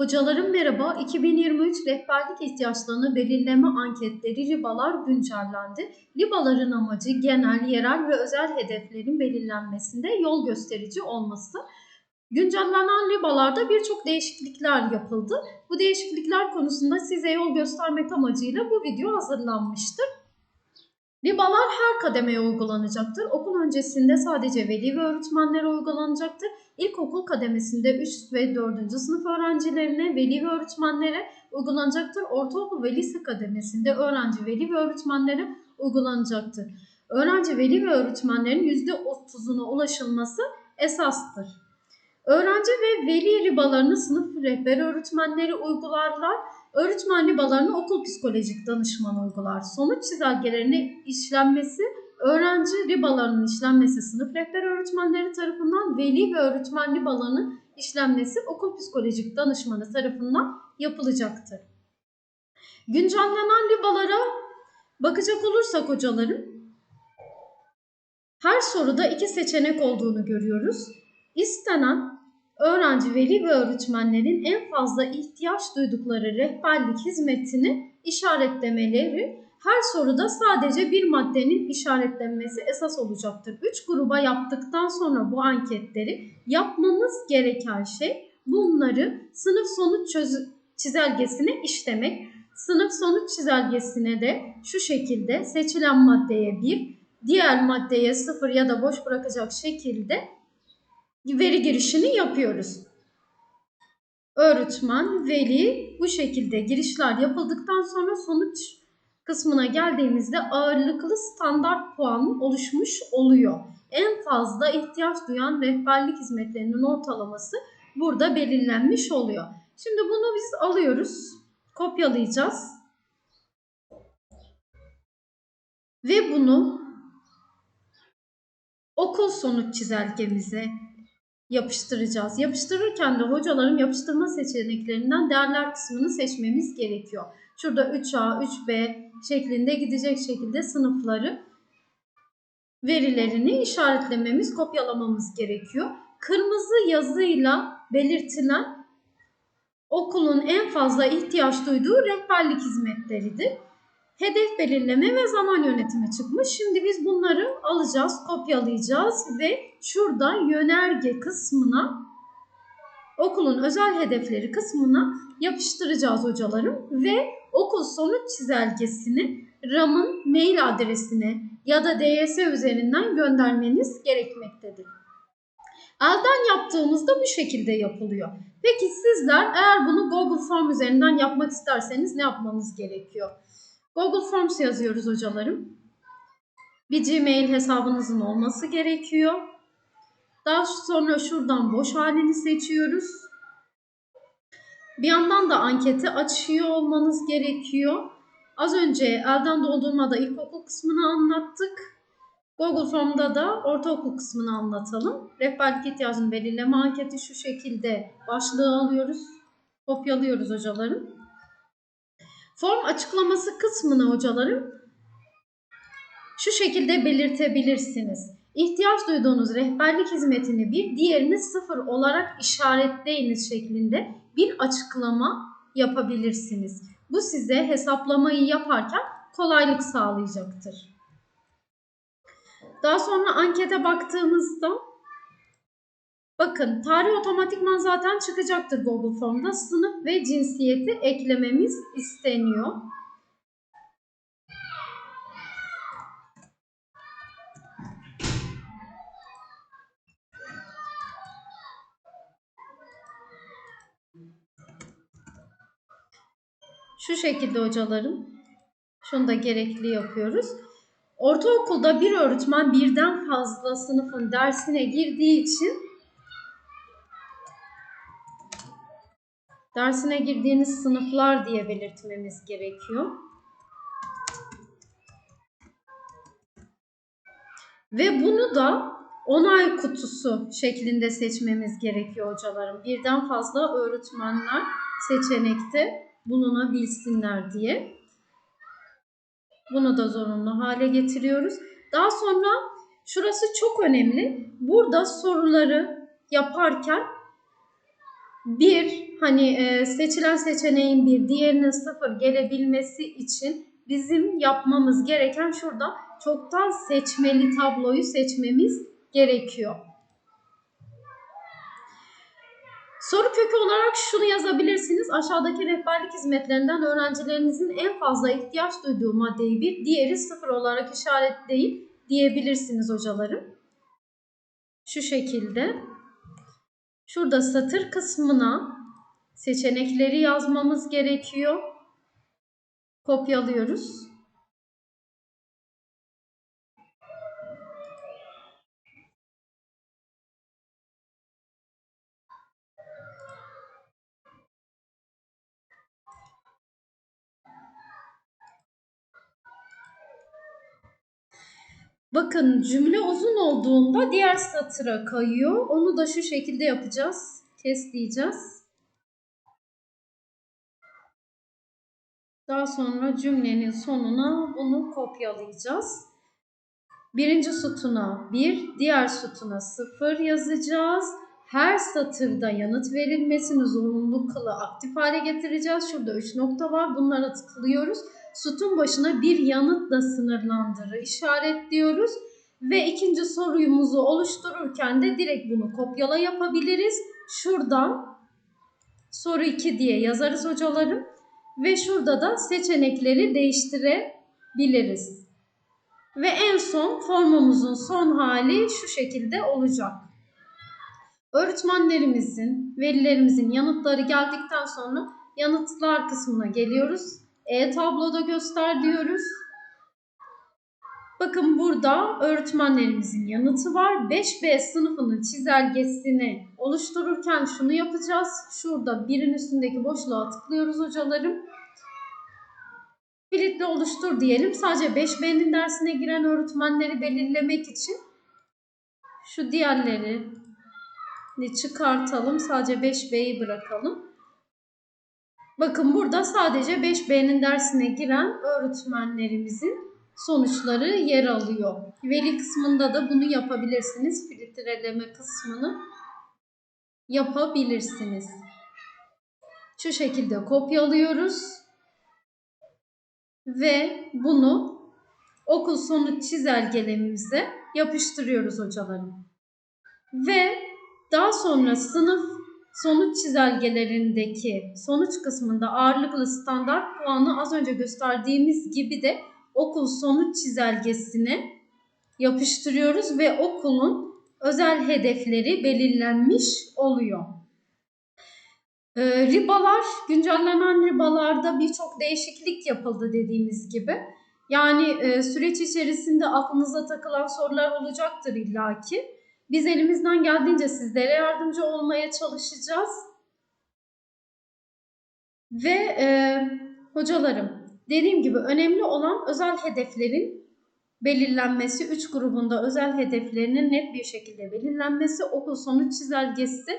Hocalarım merhaba. 2023 rehberlik ihtiyaçlarını belirleme anketleri RIBA'lar güncellendi. RIBA'ların amacı genel, yerel ve özel hedeflerin belirlenmesinde yol gösterici olması. Güncellenen RIBA'larda birçok değişiklikler yapıldı. Bu değişiklikler konusunda size yol göstermek amacıyla bu video hazırlanmıştır. RIBA'lar her kademeye uygulanacaktır. Okul öncesinde sadece veli ve öğretmenlere uygulanacaktır. İlkokul kademesinde 3 ve 4. sınıf öğrencilerine, veli ve öğretmenlere uygulanacaktır. Ortaokul ve lise kademesinde öğrenci, veli ve öğretmenlere uygulanacaktır. Öğrenci, veli ve öğretmenlerin %30'una ulaşılması esastır. Öğrenci ve veli ribalarını sınıf rehber öğretmenleri uygularlar. Öğretmen ribalarını okul psikolojik danışmanı uygular. Sonuç çizelgelerinin işlenmesi, öğrenci ribalarının işlenmesi sınıf rehber öğretmenleri tarafından, veli ve öğretmen ribalarının işlenmesi okul psikolojik danışmanı tarafından yapılacaktır. Güncellenen ribalara bakacak olursak hocalarım, her soruda iki seçenek olduğunu görüyoruz. İstenen öğrenci, veli ve öğretmenlerin en fazla ihtiyaç duydukları rehberlik hizmetini işaretlemeleri her soruda sadece bir maddenin işaretlenmesi esas olacaktır. Üç gruba yaptıktan sonra bu anketleri yapmamız gereken şey bunları sınıf sonuç çizelgesine işlemek. Sınıf sonuç çizelgesine de şu şekilde seçilen maddeye 1, diğer maddeye 0 ya da boş bırakacak şekilde veri girişini yapıyoruz. Öğretmen, veli bu şekilde girişler yapıldıktan sonra sonuç kısmına geldiğimizde ağırlıklı standart puan oluşmuş oluyor. En fazla ihtiyaç duyan rehberlik hizmetlerinin ortalaması burada belirlenmiş oluyor. Şimdi bunu biz alıyoruz, kopyalayacağız. Ve bunu okul sonuç çizelgemize yapıştıracağız. Yapıştırırken de hocalarım yapıştırma seçeneklerinden değerler kısmını seçmemiz gerekiyor. Şurada 3A, 3B şeklinde gidecek şekilde sınıfları verilerini işaretlememiz, kopyalamamız gerekiyor. Kırmızı yazıyla belirtilen okulun en fazla ihtiyaç duyduğu rehberlik hizmetleridir. Hedef belirleme ve zaman yönetimi çıkmış. Şimdi biz bunları alacağız, kopyalayacağız ve şurada yönerge kısmına okulun özel hedefleri kısmına yapıştıracağız hocalarım ve okul sonuç çizelgesini RAM'ın mail adresine ya da DS üzerinden göndermeniz gerekmektedir. Elden yaptığımızda bu şekilde yapılıyor. Peki sizler eğer bunu Google Form üzerinden yapmak isterseniz ne yapmanız gerekiyor? Google Forms yazıyoruz hocalarım. Bir Gmail hesabınızın olması gerekiyor. Daha sonra şuradan boş halini seçiyoruz. Bir yandan da anketi açıyor olmanız gerekiyor. Az önce elden doldurmada ilkokul kısmını anlattık. Google Form'da da ortaokul kısmını anlatalım. Rehberlik ihtiyacını belirleme anketi şu şekilde başlığı alıyoruz. Kopyalıyoruz hocalarım. Form açıklaması kısmını hocalarım şu şekilde belirtebilirsiniz. İhtiyaç duyduğunuz rehberlik hizmetini bir, diğerini sıfır olarak işaretleyiniz şeklinde bir açıklama yapabilirsiniz. Bu size hesaplamayı yaparken kolaylık sağlayacaktır. Daha sonra ankete baktığımızda bakın tarih otomatikman zaten çıkacaktır Google Form'da. Sınıf ve cinsiyeti eklememiz isteniyor. Şu şekilde hocalarım. Şunu da gerekli yapıyoruz. Ortaokulda bir öğretmen birden fazla sınıfın dersine girdiği için dersine girdiğiniz sınıflar diye belirtmemiz gerekiyor. Ve bunu da onay kutusu şeklinde seçmemiz gerekiyor hocalarım. Birden fazla öğretmenler seçenekte bulunabilsinler diye. Bunu da zorunlu hale getiriyoruz. Daha sonra şurası çok önemli. Burada soruları yaparken bir hani e, seçilen seçeneğin bir diğerinin sıfır gelebilmesi için bizim yapmamız gereken şurada çoktan seçmeli tabloyu seçmemiz gerekiyor. Soru kökü olarak şunu yazabilirsiniz. Aşağıdaki rehberlik hizmetlerinden öğrencilerinizin en fazla ihtiyaç duyduğu maddeyi bir, diğeri sıfır olarak işaretleyip diyebilirsiniz hocalarım. Şu şekilde. Şurada satır kısmına seçenekleri yazmamız gerekiyor. Kopyalıyoruz. Bakın cümle uzun olduğunda diğer satıra kayıyor. Onu da şu şekilde yapacağız. Kes diyeceğiz. Daha sonra cümlenin sonuna bunu kopyalayacağız. Birinci sütuna 1, diğer sütuna 0 yazacağız. Her satırda yanıt verilmesini zorunlu kılı aktif hale getireceğiz. Şurada 3 nokta var. Bunlara tıklıyoruz. Sütun başına bir yanıtla sınırlandırı işaretliyoruz. Ve ikinci soruyumuzu oluştururken de direkt bunu kopyala yapabiliriz. Şuradan soru 2 diye yazarız hocalarım. Ve şurada da seçenekleri değiştirebiliriz. Ve en son formumuzun son hali şu şekilde olacak. Öğretmenlerimizin, velilerimizin yanıtları geldikten sonra yanıtlar kısmına geliyoruz. E-tabloda göster diyoruz. Bakın burada öğretmenlerimizin yanıtı var. 5B sınıfının çizelgesini oluştururken şunu yapacağız. Şurada birin üstündeki boşluğa tıklıyoruz hocalarım. Kilitli oluştur diyelim. Sadece 5B'nin dersine giren öğretmenleri belirlemek için şu diğerleri çıkartalım. Sadece 5B'yi bırakalım. Bakın burada sadece 5B'nin dersine giren öğretmenlerimizin sonuçları yer alıyor. Veli kısmında da bunu yapabilirsiniz. Filtreleme kısmını yapabilirsiniz. Şu şekilde kopyalıyoruz. Ve bunu okul sonuç çizelgelerimize yapıştırıyoruz hocalarım. Ve daha sonra sınıf sonuç çizelgelerindeki sonuç kısmında ağırlıklı standart puanı az önce gösterdiğimiz gibi de okul sonuç çizelgesine yapıştırıyoruz ve okulun özel hedefleri belirlenmiş oluyor. Ee, ribalar, güncellenen ribalarda birçok değişiklik yapıldı dediğimiz gibi. Yani e, süreç içerisinde aklınıza takılan sorular olacaktır illaki. Biz elimizden geldiğince sizlere yardımcı olmaya çalışacağız. Ve e, hocalarım dediğim gibi önemli olan özel hedeflerin belirlenmesi, 3 grubunda özel hedeflerinin net bir şekilde belirlenmesi, okul sonuç çizelgesi,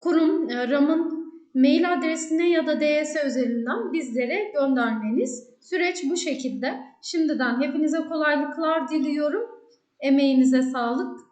kurum, e, RAM'ın mail adresine ya da DS üzerinden bizlere göndermeniz. Süreç bu şekilde. Şimdiden hepinize kolaylıklar diliyorum. Emeğinize sağlık.